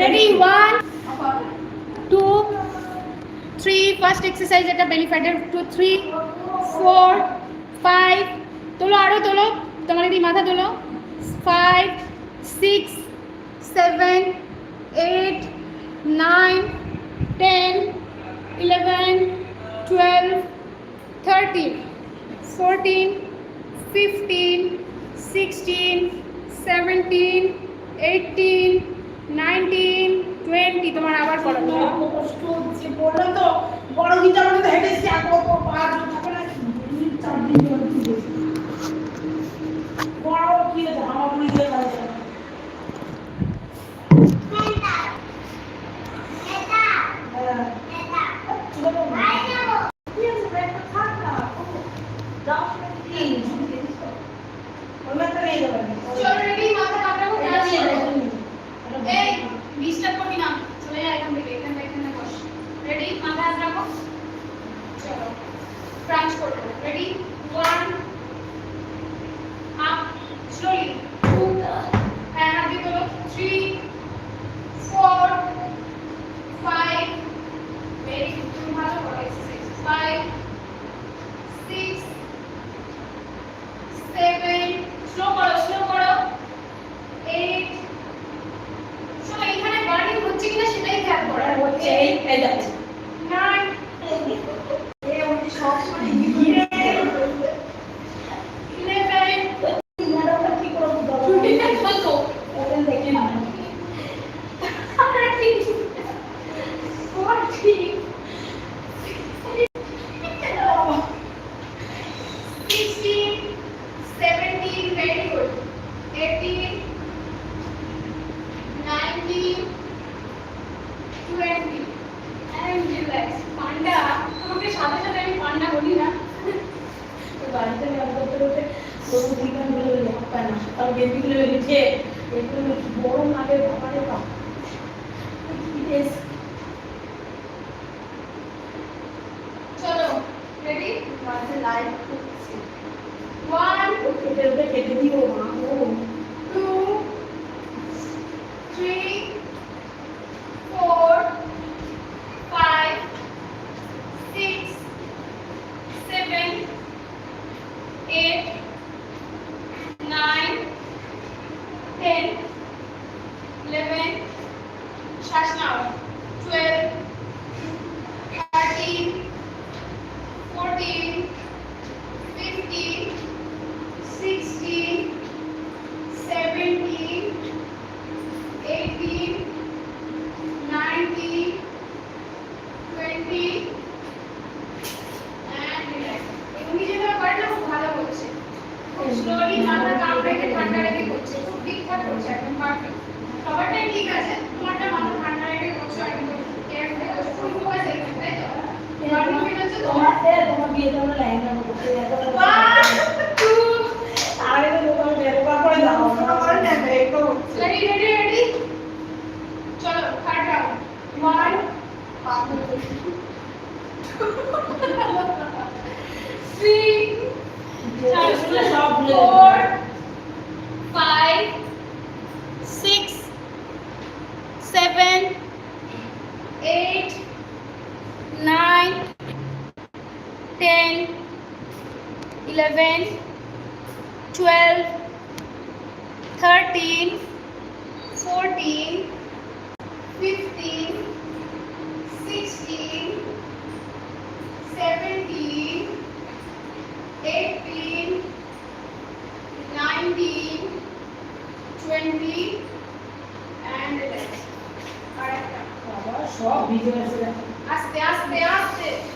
Ready 1 2 3 first exercise এটা বেলি ফ্যাটের 2 3 4 তোলো আরও তোলো। তোমার দিদি মাথা তোলো। 5 6 7 8 9 10 11 12 13 14 15, 16, 17, 18, 19, 20 তোমার আবার করো মুখস্থ যে বললাম তো। বড় গীতা মধ্যে হেঁটেছি আর কত পা থাকে না? বড় কি আছে? আমার মনে মাঝে লাইভ করছি ওয়ান কেটে কেটে দিব মা ও সাথে তোমার বিয়েতে আমরা লেহেঙ্গা করতে আগে তো তোমার বেরো করে দাও আমার নেবে একটু রেডি রেডি রেডি চলো থার্ড রাউন্ড ওয়ান থ্রি সব four five six seven eight, nine, 10 11 12 13 14 15 16 17 18 19 20 and 11 Alright. Stop, be careful. Aste, aste, aste.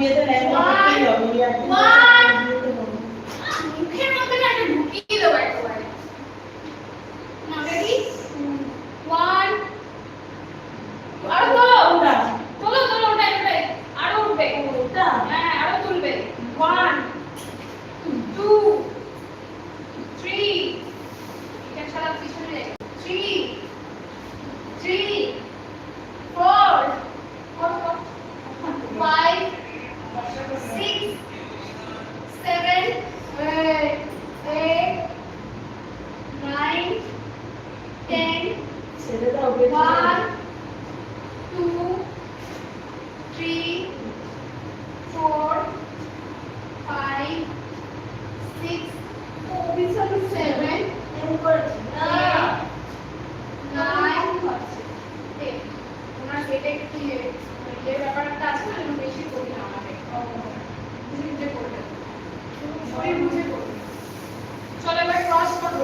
olvida, né? the porque eu não ia. পেটে একটু ব্যাপারটা আছে বেশি করি না আমাকে বুঝে বুঝে করবে শরীর বুঝে করবে। চলো এবার ক্রস করব।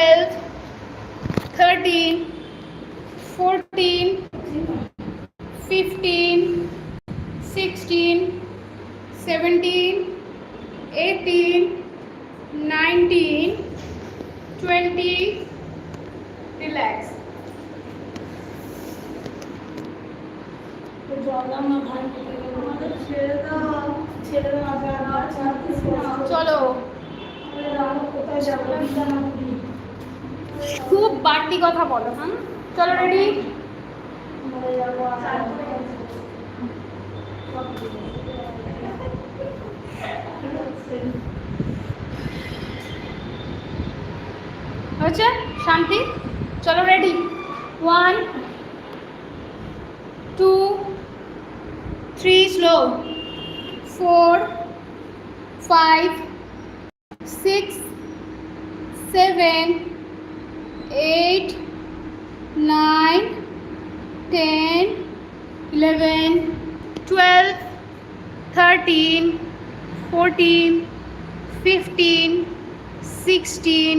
Twelve thirteen fourteen fifteen sixteen seventeen eighteen nineteen twenty relax चलो। বাড়তি কথা বলো হ্যাঁ চলো রেডি হয়েছে? শান্তি? চলো ready one two three slow four five six seven eight nine ten eleven twelve thirteen fourteen fifteen sixteen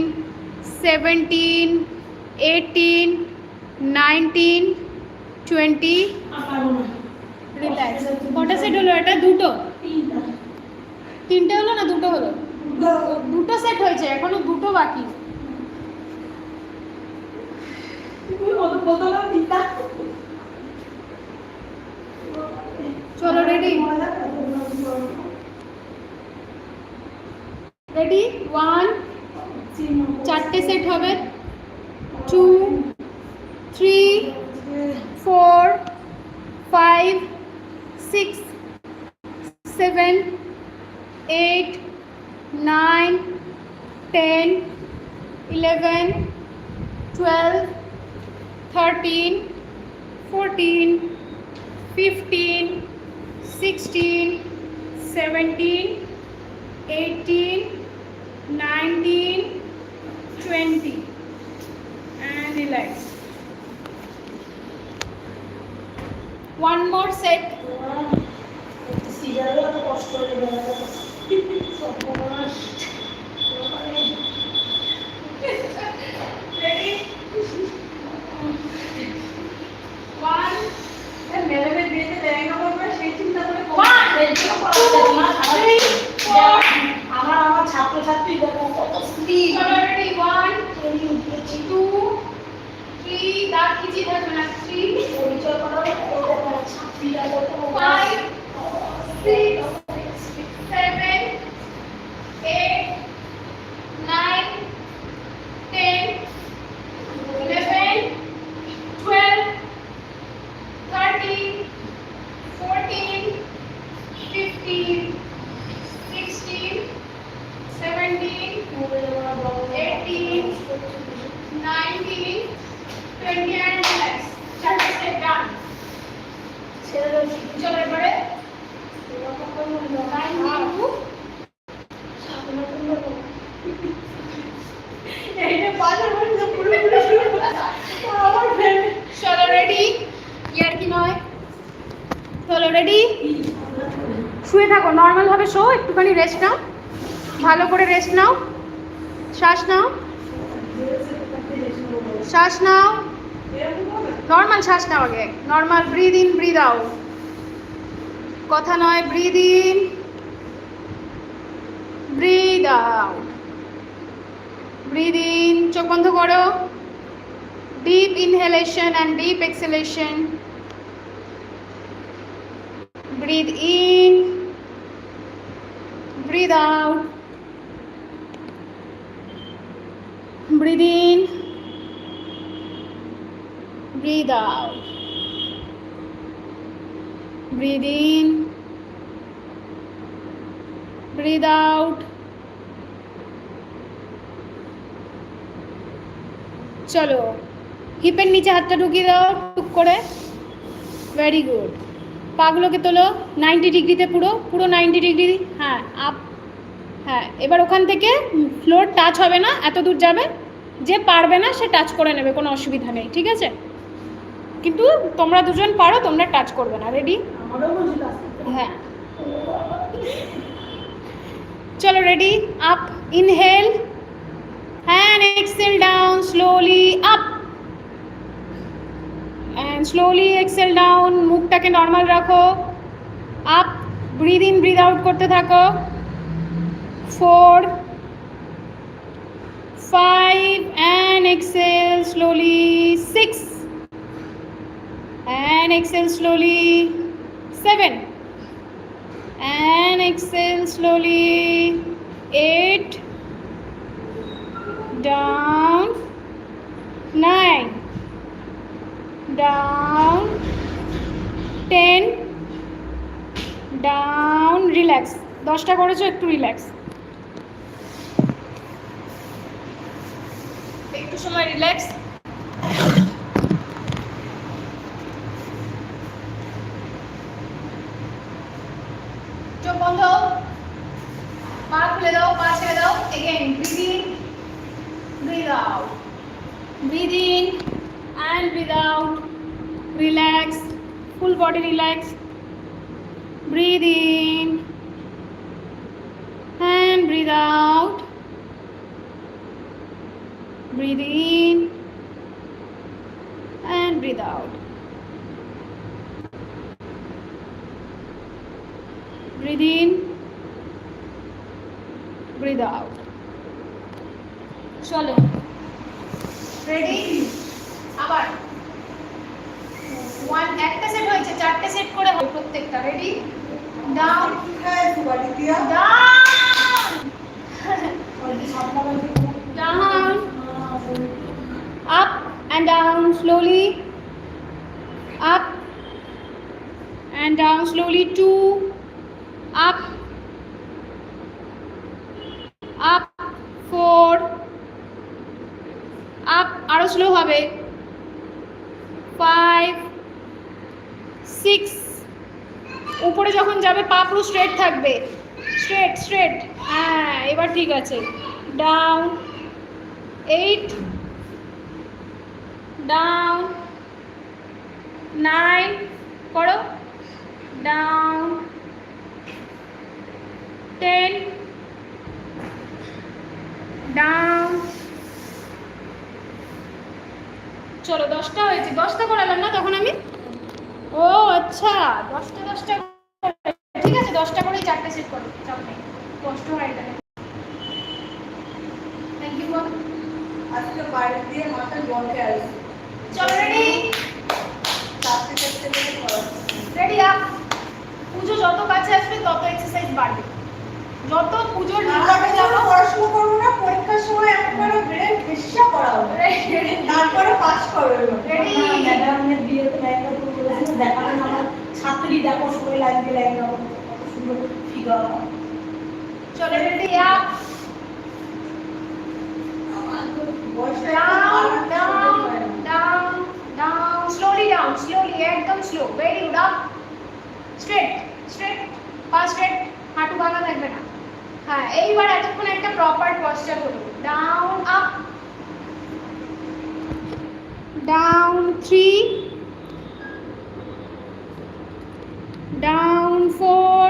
seventeen eighteen nineteen twenty কটা সেট হলো? এটা দুটো? তিনটা তিনটে হলো না, দুটো হলো? দুটো সেট হয়েছে, এখনও দুটো বাকি। चलो रेडी रेडी वन चारटे सेट है two three four five six seven eight nine ten eleven twelve 13, 14, 15, 16, 17, 18, 19, 20 and relax. One more set. চলো রেডি ইয়ার কি নয়? চলো রেডি শুয়ে থাকো নর্মাল ভাবে শো, একটুখানি রেস্ট নাও। ভালো করে রেস্ট নাও। শ্বাস নাও। শ্বাস নাও। নর্মাল শ্বাস নাও আগে। Normal breathe in breathe out কথা নয় breathe in breathe out breathe in চোখ বন্ধ করো। Deep inhalation and deep exhalation. Breathe in. Breathe out. Breathe in. Breathe out. Breathe in. Breathe out. চলো হিপের নিচে হাতটা ঢুকিয়ে দাও, টুক করে। ভেরি গুড পাগুলোকে তোলো নাইনটি ডিগ্রিতে পুরো পুরো নাইনটি ডিগ্রি হ্যাঁ আপ হ্যাঁ এবার ওখান থেকে ফ্লোর টাচ হবে না, এত দূর যাবে, যে পারবে না, সে টাচ করে নেবে, কোনো অসুবিধা নেই, ঠিক আছে? কিন্তু তোমরা দুজন পারো, তোমরা টাচ করবে না রেডি। হ্যাঁ। চলো ready up inhale and exhale down, slowly and slowly exhale down মুখটাকে নর্মাল রাখো up breathe in breathe out করতে থাকো four five and exhale slowly six and exhale slowly seven and exhale slowly eight down down. Ten. Down. Relax. দশটা করেছ, একটু relax একটু সময় relax চোখ বন্ধ পা খুলে দাও, পা ছেড়ে দাও। In breathe out. Breathe in and breathe out relax full body relax. Breathe in. And breathe out. Breathe in. And breathe out. Breathe in. Breathe out. Chalo ready? আবার ওয়ান একটা সেট হয়েছে, চারটে সেট করে হবে প্রত্যেকটা ready down down down up and down slowly. Up and down slowly, two. Up. Up, four. Up আরও slow হবে। Five six উপরে যখন যাবে, পা পুরো স্ট্রেট থাকবে। স্ট্রেট স্ট্রেট হ্যাঁ এবার ঠিক আছে। ডাউন এইট ডাউন নাইন করো। ডাউন টেন ডাউন চলো দশটা হয়েছে। দশটা করালাম না তখন আমি? ও আচ্ছা দশটা দশটা ঠিক আছে দশটা করে চারটে সেট করো। চাপ নেই কষ্ট হয় এটা থ্যাংক ইউ আজকে বাইরে দিয়ে মাথা জল খেয়ে চলো রেডি চারটে চারটে করে করাচ্ছি রেডি আপ পুজো যত কাছে আসবে তত এক্সারসাইজ বাড়বে। যত পুজোর নিকটে যাব পড়াশোনা করব না পরীক্ষার সময় একবারে ব্রেন ম্যাডামের বিয়েতে লেহেঙ্গা পরে বলেছিল দেখালেন আমার ছাত্রী দেখো সবাই লাগবে লেহেঙ্গা পরে, কত সুন্দর ফিগার চলো রেডি আপ বয়সটা down একটু down বাড়াচ্ছে, down down slowly down slowly একদম slow very good up straight straight পা straight হাঁটু ভাঙা থাকবে না হ্যাঁ এইবার এতক্ষণ একটা প্রপার পশ্চার হলো down up down three down four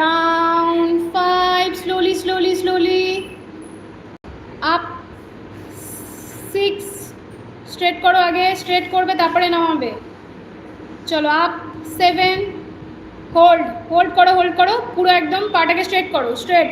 down five. Slowly slowly slowly. Up six. Straight করো আগে স্ট্রেট করবে, তারপরে নামাবে। চলো আপ সেভেন হোল্ড হোল্ড করো হোল্ড করো, পুরো একদম পাটাকে স্ট্রেট করো স্ট্রেট